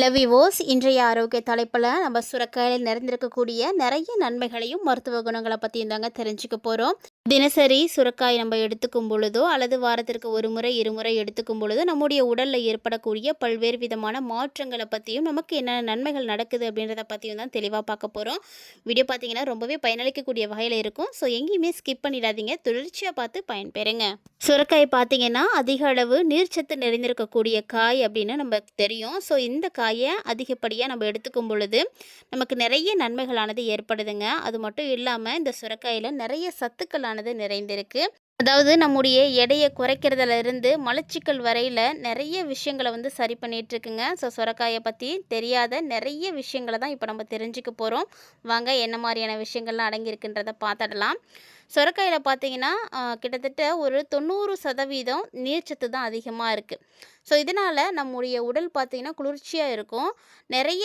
லவிவோஸ் இன்றைய ஆரோக்கிய தலைப்பில் நம்ம சுரக்காயில் நிறைந்திருக்கக்கூடிய நிறைய நன்மைகளையும் மருத்துவ குணங்களை பற்றியும் தாங்க தெரிஞ்சுக்க போகிறோம் தினசரி சுரக்காய் நம்ம எடுத்துக்கும் பொழுதோ அல்லது வாரத்திற்கு ஒரு முறை இருமுறை எடுத்துக்கும் பொழுதோ நம்முடைய உடலில் ஏற்படக்கூடிய பல்வேறு விதமான மாற்றங்களை பற்றியும் நமக்கு என்னென்ன நன்மைகள் நடக்குது அப்படின்றத பற்றியும் தான் தெளிவாக பார்க்க போகிறோம் வீடியோ பார்த்தீங்கன்னா ரொம்பவே பயனளிக்கக்கூடிய வகையில் இருக்கும். ஸோ எங்கேயுமே ஸ்கிப் பண்ணிடாதீங்க. தொடர்ச்சியாக பார்த்து பயன்பெறுங்க. சுரக்காய் பார்த்தீங்கன்னா அதிக அளவு நீர்ச்சத்து நிறைந்திருக்கக்கூடிய காய் அப்படின்னு நமக்கு தெரியும். ஸோ இந்த காய் அதிகப்படியாக நம்ம எடுத்துக்கும் பொழுது நமக்கு நிறைய நன்மைகளானது ஏற்படுதுங்க. அது மட்டும் இல்லாமல் இந்த சுரக்காயில் நிறைய சத்துக்களானது நிறைந்திருக்கு. அதாவது நம்முடைய எடையை குறைக்கிறதுல இருந்து மலச்சிக்கல் வரையில் நிறைய விஷயங்களை வந்து சரி பண்ணிட்டு இருக்குங்க ஸோ சுரக்காயை பற்றி தெரியாத நிறைய விஷயங்களை தான் இப்போ நம்ம தெரிஞ்சுக்க போகிறோம் வாங்க என்ன மாதிரியான விஷயங்கள்லாம் அடங்கியிருக்குன்றதை பார்த்துடலாம். சொரக்காயில் பார்த்தீங்கன்னா கிட்டத்தட்ட ஒரு தொண்ணூறு சதவீதம் நீர்ச்சத்து தான் அதிகமாக இருக்குது ஸோ இதனால் நம்முடைய உடல் பார்த்திங்கன்னா குளிர்ச்சியாக இருக்கும். நிறைய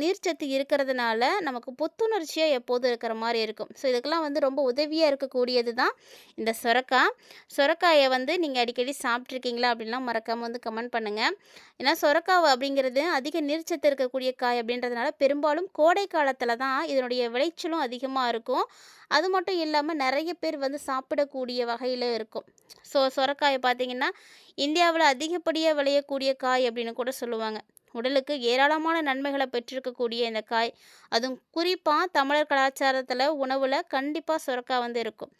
நீர்ச்சத்து இருக்கிறதுனால நமக்கு புத்துணர்ச்சியாக எப்போதும் இருக்கிற மாதிரி இருக்கும். ஸோ இதுக்கெல்லாம் வந்து ரொம்ப உதவியாக இருக்கக்கூடியது தான் இந்த சொரக்காய் சொரக்காயை வந்து நீங்கள் அடிக்கடி சாப்பிட்ருக்கீங்களா அப்படின்லாம் மறக்காமல் வந்து கமெண்ட் பண்ணுங்கள் ஏன்னா சொரக்காய் அப்படிங்கிறது அதிக நீர்ச்சத்து இருக்கக்கூடிய காய் அப்படின்றதுனால பெரும்பாலும் கோடை காலத்தில் தான் இதனுடைய விளைச்சலும் அதிகமாக இருக்கும். அது மட்டும் இல்லாமல் நிறைய பேர் வந்து சாப்பிடக்கூடிய வகையில் இருக்கும். ஸோ சுரக்காயை பார்த்தீங்கன்னா இந்தியாவில் அதிகப்படியாக விளையக்கூடிய காய் அப்படின்னு கூட சொல்லுவாங்க. உடலுக்கு ஏராளமான நன்மைகளை பெற்றிருக்கக்கூடிய இந்த காய். அதுவும் குறிப்பாக தமிழர் கலாச்சாரத்தில் உணவில் கண்டிப்பாக சுரக்காய் வந்து இருக்கும்.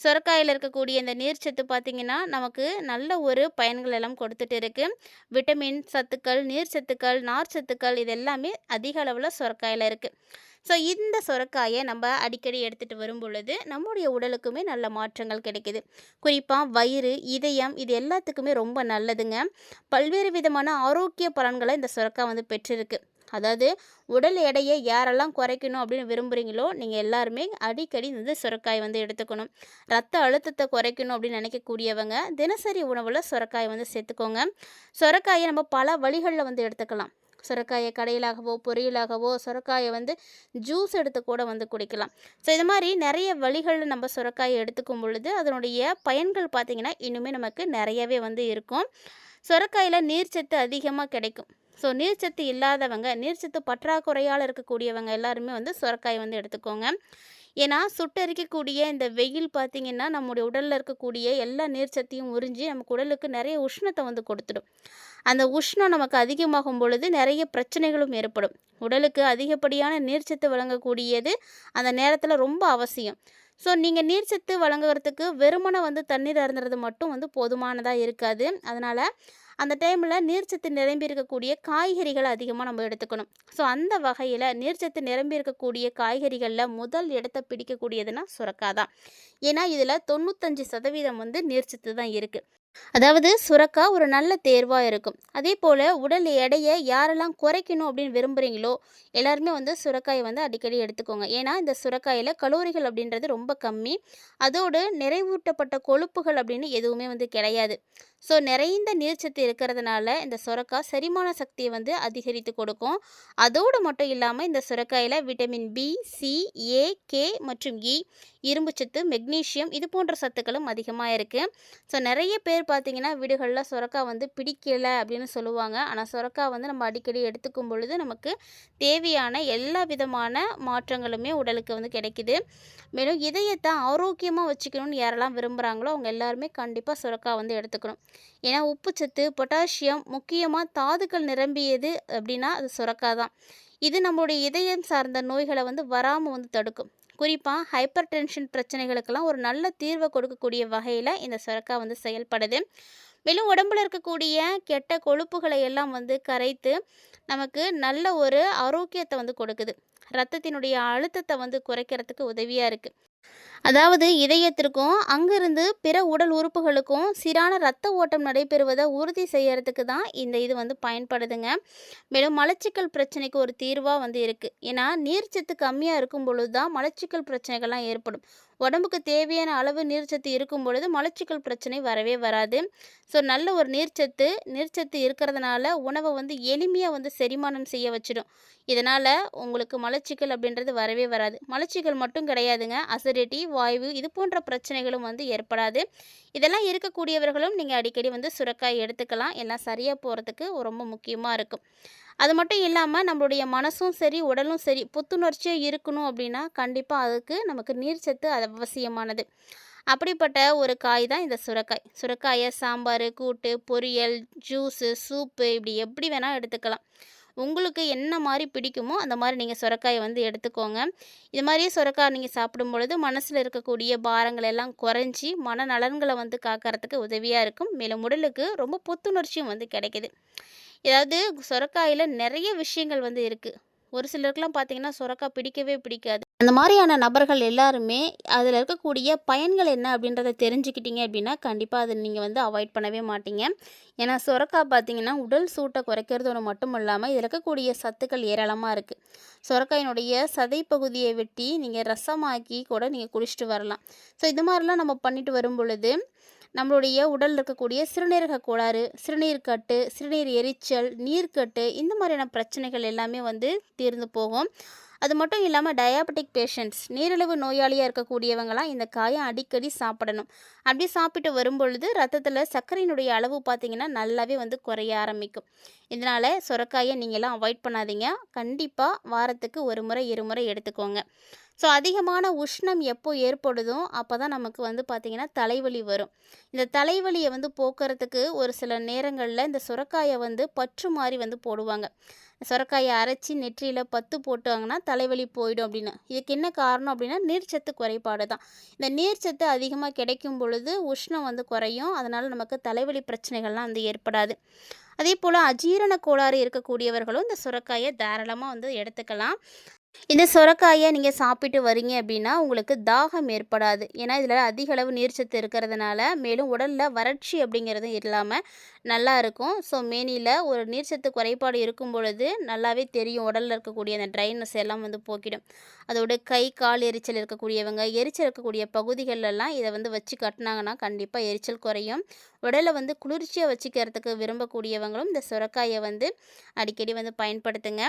சுரக்காயில் இருக்கக்கூடிய இந்த நீர்ச்சத்து பார்த்திங்கன்னா நமக்கு நல்ல ஒரு பயன்கள் எல்லாம் கொடுத்துட்டு இருக்குது விட்டமின் சத்துக்கள் நீர் சத்துக்கள் நார் சத்துக்கள் இது எல்லாமே அதிக அளவில் சுரக்காயில் இருக்குது ஸோ இந்த சுரக்காயை நம்ம அடிக்கடி எடுத்துகிட்டு வரும் பொழுது நம்முடைய உடலுக்குமே நல்ல மாற்றங்கள் கிடைக்குது. குறிப்பாக வயிறு இதயம் இது எல்லாத்துக்குமே ரொம்ப நல்லதுங்க. பல்வேறு விதமான ஆரோக்கிய பலன்களை இந்த சுரக்காய் வந்து பெற்றிருக்கு. அதாவது உடல் எடையை யாரெல்லாம் குறைக்கணும் அப்படின்னு விரும்புகிறீங்களோ நீங்கள் எல்லாருமே அடிக்கடி வந்து சுரக்காய் வந்து எடுத்துக்கணும். ரத்த அழுத்தத்தை குறைக்கணும் அப்படின்னு நினைக்கக்கூடியவங்க தினசரி உணவில் சுரக்காய் வந்து சேர்த்துக்கோங்க. சுரக்காயை நம்ம பல வழிகளில் வந்து எடுத்துக்கலாம். சுரக்காயை கடையிலாகவோ பொரியலாகவோ சுரக்காயை வந்து ஜூஸ் எடுத்து கூட வந்து குடிக்கலாம். ஸோ இது மாதிரி நிறைய வழிகளில் நம்ம சுரக்காயை எடுத்துக்கும் பொழுது அதனுடைய பயன்கள் பார்த்திங்கன்னா இன்னுமே நமக்கு நிறையவே வந்து இருக்கும். சுரக்காயில் நீர்ச்சத்து அதிகமாக கிடைக்கும். ஸோ நீர்ச்சத்து இல்லாதவங்க நீர்ச்சத்து பற்றாக்குறையால் இருக்கக்கூடியவங்க எல்லாருமே வந்து சுரக்காய் வந்து எடுத்துக்கோங்க. ஏன்னா சுட்டரிக்கக்கூடிய இந்த வெயில் பார்த்திங்கன்னா நம்முடைய உடலில் இருக்கக்கூடிய எல்லா நீர்ச்சத்தையும் உறிஞ்சி நமக்கு உடலுக்கு நிறைய உஷ்ணத்தை வந்து கொடுத்துடும். அந்த உஷ்ணம் நமக்கு அதிகமாகும் பொழுது நிறைய பிரச்சனைகளும் ஏற்படும். உடலுக்கு அதிகப்படியான நீர்ச்சத்து வழங்கக்கூடியது அந்த நேரத்தில் ரொம்ப அவசியம். ஸோ நீங்கள் நீர்ச்சத்து வழங்குறதுக்கு வெறுமனை வந்து தண்ணீர் அருந்துறது மட்டும் வந்து போதுமானதாக இருக்காது. அதனால் அந்த டைமில் நீர்ச்சத்து நிரம்பி இருக்கக்கூடிய காய்கறிகளை அதிகமாக நம்ம எடுத்துக்கணும். ஸோ அந்த வகையில் நீர்ச்சத்து நிரம்பி இருக்கக்கூடிய காய்கறிகளில் முதல் இடத்தை பிடிக்கக்கூடியதுன்னா சுரக்காய் தான் ஏன்னா இதில் தொண்ணூத்தஞ்சு சதவீதம் வந்து நீர்ச்சத்து தான் இருக்குது அதாவது சுரக்காய் ஒரு நல்ல தேர்வாக இருக்கும். அதே போல் உடல் எடையை யாரெல்லாம் குறைக்கணும் அப்படின்னு விரும்புகிறீங்களோ எல்லாருமே வந்து சுரக்காயை வந்து அடிக்கடி எடுத்துக்கோங்க. ஏன்னா இந்த சுரக்காயில் கலோரிகள் அப்படின்றது ரொம்ப கம்மி. அதோடு நிறைவூட்டப்பட்ட கொழுப்புகள் அப்படின்னு எதுவுமே வந்து கிடையாது. ஸோ நிறைந்த நீர்ச்சத்து இருக்கிறதுனால இந்த சுரக்காய் செரிமான சக்தியை வந்து அதிகரித்து கொடுக்கும். அதோடு மட்டும் இல்லாமல் இந்த சுரக்காயில் vitamin B C A K மற்றும் இ இரும்புச்சத்து மெக்னீஷியம் இது போன்ற சத்துக்களும் அதிகமாக இருக்குது ஸோ நிறைய பேர் பார்த்திங்கன்னா வீடுகளில் சுரக்காய் வந்து பிடிக்கலை அப்படின்னு சொல்லுவாங்க. ஆனால் சுரக்காய் வந்து நம்ம அடிக்கடி எடுத்துக்கும் பொழுது நமக்கு தேவையான எல்லா விதமான மாற்றங்களுமே உடலுக்கு வந்து கிடைக்குது. மேலும் இதயத்தை ஆரோக்கியமாக வச்சுக்கணும்னு யாரெல்லாம் விரும்புகிறாங்களோ அவங்க எல்லாருமே கண்டிப்பாக சுரக்காய் வந்து எடுத்துக்கணும். ஏன்னா உப்புச்சத்து பொட்டாசியம் முக்கியமாக தாதுக்கள் நிரம்பியது அப்படின்னா அது சுரக்காய் தான் இது நம்மளுடைய இதயம் சார்ந்த நோய்களை வந்து வராமல் வந்து தடுக்கும். குறிப்பாக ஹைப்பர் டென்ஷன் பிரச்சனைகளுக்கெல்லாம் ஒரு நல்ல தீர்வை கொடுக்கக்கூடிய வகையில் இந்த சுரக்காய் வந்து செயல்படுது. மேலும் உடம்புல இருக்கக்கூடிய கெட்ட கொழுப்புகளை எல்லாம் வந்து கரைத்து நமக்கு நல்ல ஒரு ஆரோக்கியத்தை வந்து கொடுக்குது. ரத்தத்தினுடைய அழுத்தத்தை வந்து குறைக்கிறதுக்கு உதவியாக இருக்குது அதாவது இதயத்திற்கும் அங்கிருந்து பிற உடல் உறுப்புகளுக்கும் சீரான இரத்த ஓட்டம் நடைபெறுவதை உறுதி செய்யறதுக்கு தான் இந்த இது வந்து பயன்படுதுங்க. மேலும் மலச்சிக்கல் பிரச்சனைக்கு ஒரு தீர்வாக வந்து இருக்குது ஏன்னா நீர்ச்சத்து கம்மியாக இருக்கும் பொழுது தான் மலச்சிக்கல் பிரச்சனைகள்லாம் ஏற்படும். உடம்புக்கு தேவையான அளவு நீர்ச்சத்து இருக்கும் பொழுது மலச்சிக்கல் பிரச்சனை வரவே வராது. ஸோ நல்ல ஒரு நீர்ச்சத்து நீர்ச்சத்து இருக்கிறதுனால உணவை வந்து எளிமையாக வந்து செரிமானம் செய்ய வச்சிடும். இதனால் உங்களுக்கு மலச்சிக்கல் அப்படின்றது வரவே வராது. மலச்சிக்கல் மட்டும் கிடையாதுங்க. அசிடிட்டி வாய்வு இது போன்ற பிரச்சனைகளும் வந்து ஏற்படாது. இதெல்லாம் இருக்கக்கூடியவர்களும் நீங்கள் அடிக்கடி வந்து சுரக்காய் எடுத்துக்கலாம். எல்லாம் சரியாக போகிறதுக்கு ரொம்ப முக்கியமாக இருக்கும். அது மட்டும் இல்லாமல் நம்மளுடைய மனசும் சரி உடலும் சரி புத்துணர்ச்சியாக இருக்கணும் அப்படின்னா கண்டிப்பாக அதுக்கு நமக்கு நீர்ச்சத்து அது அவசியமானது. அப்படிப்பட்ட ஒரு காய் தான் இந்த சுரக்காய். சுரக்காயை சாம்பார் கூட்டு பொரியல் ஜூஸு சூப்பு இப்படி எப்படி வேணால் எடுத்துக்கலாம். உங்களுக்கு என்ன மாதிரி பிடிக்குமோ அந்த மாதிரி நீங்கள் சுரக்காயை வந்து எடுத்துக்கோங்க. இது மாதிரியே சுரக்காய் நீங்கள் சாப்பிடும் பொழுது மனசில் இருக்கக்கூடிய பாரங்கள் எல்லாம் குறைஞ்சி மனநலன்களை வந்து காக்கிறதுக்கு உதவியாக இருக்கும். மேலும் உடலுக்கு ரொம்ப புத்துணர்ச்சியும் வந்து கிடைக்குது. ஏதாவது சுரக்காயில் நிறைய விஷயங்கள் வந்து இருக்குது ஒரு சிலருக்குலாம் பார்த்தீங்கன்னா சுரக்காய் பிடிக்கவே பிடிக்காது. அந்த மாதிரியான நபர்கள் எல்லாருமே அதில் இருக்கக்கூடிய பயன்கள் என்ன அப்படின்றத தெரிஞ்சுக்கிட்டீங்க அப்படின்னா கண்டிப்பாக அதை நீங்கள் வந்து அவாய்ட் பண்ணவே மாட்டீங்க. ஏன்னா சுரக்காய் பார்த்தீங்கன்னா உடல் சூட்டை குறைக்கிறதோட மட்டும் இல்லாமல் இதில் இருக்கக்கூடிய சத்துக்கள் ஏராளமாக இருக்குது சுரக்காயினுடைய சதை பகுதியை வெட்டி நீங்கள் ரசமாக்கி கூட நீங்கள் குடிச்சிட்டு வரலாம். ஸோ இது மாதிரிலாம் நம்ம பண்ணிட்டு வரும் பொழுது நம்மளுடைய உடலில் இருக்கக்கூடிய சிறுநீரக கோளாறு சிறுநீர்க்கட்டு சிறுநீர் எரிச்சல் நீர்க்கட்டு இந்த மாதிரியான பிரச்சனைகள் எல்லாமே வந்து தீர்ந்து போகும். அது மட்டும் இல்லாமல் டயாபெட்டிக் பேஷண்ட்ஸ் நீரிழிவு நோயாளியாக இருக்கக்கூடியவங்களாம் இந்த காயை அடிக்கடி சாப்பிடணும். அப்படி சாப்பிட்டு வரும்பொழுது ரத்தத்தில் சர்க்கரையினுடைய அளவு பார்த்திங்கன்னா நல்லாவே வந்து குறைய ஆரம்பிக்கும். இதனால் சுரக்காயை நீங்களாம் அவாய்ட் பண்ணாதீங்க. கண்டிப்பாக வாரத்துக்கு ஒரு முறை இருமுறை எடுத்துக்கோங்க. ஸோ அதிகமான உஷ்ணம் எப்போ ஏற்படுதோ அப்போ தான் நமக்கு வந்து பார்த்திங்கன்னா தலைவலி வரும். இந்த தலைவலியை வந்து போக்குறதுக்கு ஒரு சில நேரங்களில் இந்த சுரக்காயை வந்து பற்று மாதிரி வந்து போடுவாங்க. சுரக்காயை அரைச்சி நெற்றியில் பத்து போட்டாங்கன்னா தலைவலி போயிடும் அப்படின்னு. இதுக்கு என்ன காரணம் அப்படின்னா நீர்ச்சத்து குறைபாடு தான். இந்த நீர்ச்சத்து அதிகமாக கிடைக்கும் பொழுது உஷ்ணம் வந்து குறையும். அதனால் நமக்கு தலைவலி பிரச்சனைகள்லாம் வந்து ஏற்படாது. அதே போல் அஜீரண கோளாறு இருக்கக்கூடியவர்களும் இந்த சுரக்காயை தாராளமாக வந்து எடுத்துக்கலாம். இந்த சுரக்காயை நீங்கள் சாப்பிட்டு வரீங்க அப்படின்னா உங்களுக்கு தாகம் ஏற்படாது. ஏன்னா இதில் அதிக அளவு நீர்ச்சத்து இருக்கிறதுனால மேலும் உடலில் வறட்சி அப்படிங்கிறதும் இல்லாமல் நல்லா இருக்கும். ஸோ மேனியில் ஒரு நீர்ச்சத்து குறைபாடு இருக்கும் பொழுது நல்லாவே தெரியும். உடலில் இருக்கக்கூடிய அந்த ட்ரைனஸ் எல்லாம் வந்து போக்கிடும். அதோட கை கால் எரிச்சல் இருக்கக்கூடியவங்க எரிச்சல் இருக்கக்கூடிய பகுதிகளெல்லாம் இதை வந்து வச்சு கட்டினாங்கன்னா கண்டிப்பாக எரிச்சல் குறையும். உடலை வந்து குளிர்ச்சியாக வச்சுக்கிறதுக்கு விரும்பக்கூடியவங்களும் இந்த சுரக்காயை வந்து அடிக்கடி வந்து பயன்படுத்துங்க.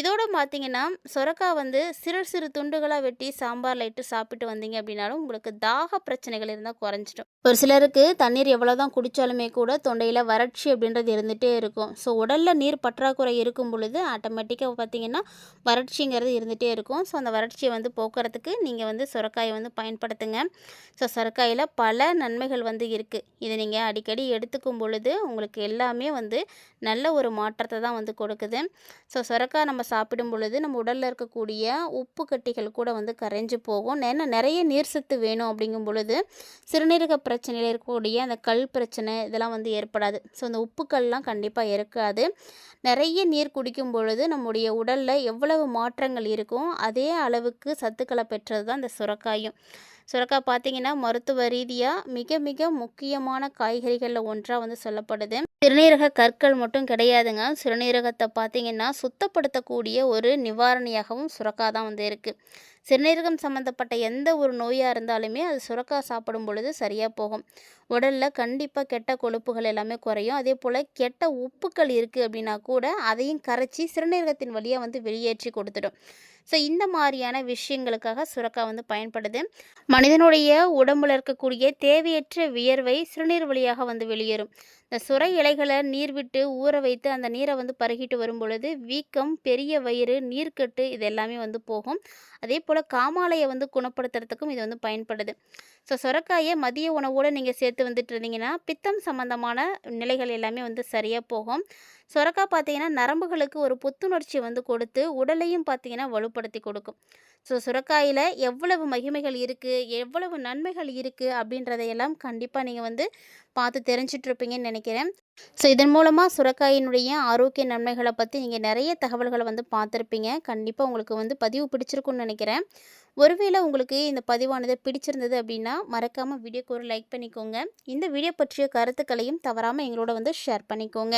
இதோடு பார்த்தீங்கன்னா சுரக்காய் வந்து சிறு சிறு துண்டுகளாக வெட்டி சாம்பாரில் இட்டு சாப்பிட்டு வந்தீங்க அப்படின்னாலும் உங்களுக்கு தாக பிரச்சனைகள் இருந்தால் குறைஞ்சிடும். ஒரு சிலருக்கு தண்ணீர் எவ்வளோ தான் குடித்தாலுமே கூட தொண்டையில் வறட்சி அப்படின்றது இருந்துகிட்டே இருக்கும். ஸோ உடலில் நீர் பற்றாக்குறை இருக்கும் பொழுது ஆட்டோமேட்டிக்காக பார்த்தீங்கன்னா வறட்சிங்கிறது இருந்துகிட்டே இருக்கும். ஸோ அந்த வறட்சியை வந்து போக்குறதுக்கு நீங்கள் வந்து சுரக்காயை வந்து பயன்படுத்துங்க. ஸோ சுரக்காயில் பல நன்மைகள் வந்து இருக்குது இதை நீங்கள் அடிக்கடி எடுத்துக்கும் பொழுது உங்களுக்கு எல்லாமே வந்து நல்ல ஒரு மாற்றத்தை தான் வந்து கொடுக்குது. ஸோ சுரக்காய் நம்ம சாப்பிடும் பொழுது நம்ம உடலில் இருக்க இருக்கக்கூடிய உப்பு கட்டிகள் கூட வந்து கரைஞ்சு போகும். ஏன்னா நிறைய நீர் சத்து வேணும் அப்படிங்கும் பொழுது சிறுநீரக பிரச்சனையில் இருக்கக்கூடிய அந்த கல் பிரச்சனை இதெல்லாம் வந்து ஏற்படாது. ஸோ அந்த உப்புக்கள்லாம் கண்டிப்பாக இருக்காது நிறைய நீர் குடிக்கும் பொழுது நம்முடைய உடலில் எவ்வளவு மாற்றங்கள் இருக்கும் அதே அளவுக்கு சத்துக்களை பெற்றது தான் இந்த சுரக்காயும். சுரக்காய் பார்த்தீங்கன்னா மருத்துவ ரீதியாக மிக மிக முக்கியமான காய்கறிகளில் ஒன்றாக வந்து சொல்லப்படுது. சிறுநீரக கற்கள் மட்டும் கிடையாதுங்க. சிறுநீரகத்தை பார்த்தீங்கன்னா சுத்தப்படுத்தக்கூடிய ஒரு நிவாரணியாகவும் சுரக்காய் தான் வந்து இருக்குது சிறுநீரகம் சம்மந்தப்பட்ட எந்த ஒரு நோயாக இருந்தாலுமே அது சுரக்காய் சாப்பிடும் பொழுது சரியாக போகும். உடலில் கண்டிப்பாக கெட்ட கொழுப்புகள் எல்லாமே குறையும். அதே போல் கெட்ட உப்புக்கள் இருக்குது அப்படின்னா கூட அதையும் கரைச்சி சிறுநீரகத்தின் வழியாக வந்து வெளியேற்றி கொடுத்துடும். ஸோ இந்த மாதிரியான விஷயங்களுக்காக சுரக்காய் வந்து பயன்படுது. மனிதனுடைய உடம்புல இருக்கக்கூடிய தேவையற்ற வியர்வை சிறுநீர் வழியாக வந்து வெளியேறும். இந்த சுரை இலைகளை நீர் விட்டு ஊற வைத்து அந்த நீரை வந்து பருகிட்டு வரும் பொழுது வீக்கம் பெரிய வயிறு நீர்க்கட்டு இது எல்லாமே வந்து போகும். அதே போல் காமாலையை வந்து குணப்படுத்துறதுக்கும் இது வந்து பயன்படுது. ஸோ சுரக்காயை மதிய உணவோடு நீங்கள் சேர்த்து வந்துட்டு இருந்தீங்கன்னா பித்தம் சம்மந்தமான நிலைகள் எல்லாமே வந்து சரியாக போகும். சுரக்காய் பார்த்தீங்கன்னா நரம்புகளுக்கு ஒரு புத்துணர்ச்சி வந்து கொடுத்து உடலையும் பார்த்தீங்கன்னா வலுப்படுத்தி கொடுக்கும். ஸோ சுரக்காயில் எவ்வளவு மகிமைகள் இருக்குது எவ்வளவு நன்மைகள் இருக்குது அப்படின்றதையெல்லாம் கண்டிப்பாக நீங்கள் வந்து பார்த்து தெரிஞ்சிட்ருப்பீங்கன்னு நினைக்கிறேன். ஸோ இதன் மூலமாக சுரக்காயினுடைய ஆரோக்கிய நன்மைகளை பற்றி நீங்கள் நிறைய தகவல்களை வந்து பார்த்துருப்பீங்க. கண்டிப்பாக உங்களுக்கு வந்து பதிவு பிடிச்சிருக்குன்னு நினைக்கிறேன். ஒருவேளை உங்களுக்கு இந்த பதிவானது பிடிச்சிருந்தது அப்படின்னா மறக்காமல் வீடியோக்கு ஒரு லைக் பண்ணிக்கோங்க. இந்த வீடியோ பற்றிய கருத்துக்களையும் தவறாமல் எங்களோட வந்து ஷேர் பண்ணிக்கோங்க.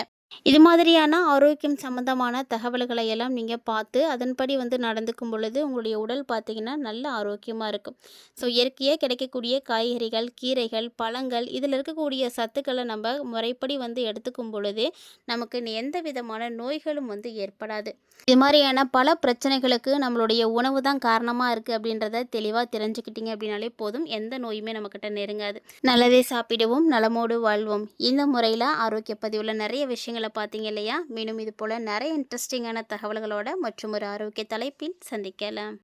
இது மாதிரியான ஆரோக்கியம் சம்மந்தமான தகவல்களை எல்லாம் நீங்கள் பார்த்து அதன்படி வந்து நடந்துக்கும் பொழுது உங்களுடைய உடல் பார்த்திங்கன்னா நல்ல ஆரோக்கியமாக இருக்கும். ஸோ இயற்கையாக கிடைக்கக்கூடிய காய்கறிகள் கீரைகள் பழங்கள் இதில் இருக்கக்கூடிய சத்துக்களை நம்ம முறைப்படி வந்து எடுத்துக்கும் பொழுது நமக்கு எந்த விதமான நோய்களும் வந்து ஏற்படாது. இது மாதிரியான பல பிரச்சனைகளுக்கு நம்மளுடைய உணவு தான் காரணமாக இருக்குது அப்படின்றத தெளிவாக தெரிஞ்சுக்கிட்டீங்க அப்படின்னாலே போதும். எந்த நோயுமே நம்மக்கிட்ட நெருங்காது. நல்லதே சாப்பிடுவோம் நலமோடு வாழ்வோம். இந்த முறையில் ஆரோக்கிய பதிவில் நிறைய விஷயங்கள் விஷயங்களை பார்த்தீங்க இல்லையா? மீண்டும் இது போல் நிறைய இன்ட்ரெஸ்டிங்கான தகவல்களோட மற்றும் ஒரு ஆரோக்கிய தலைப்பில் சந்திக்கலாம்.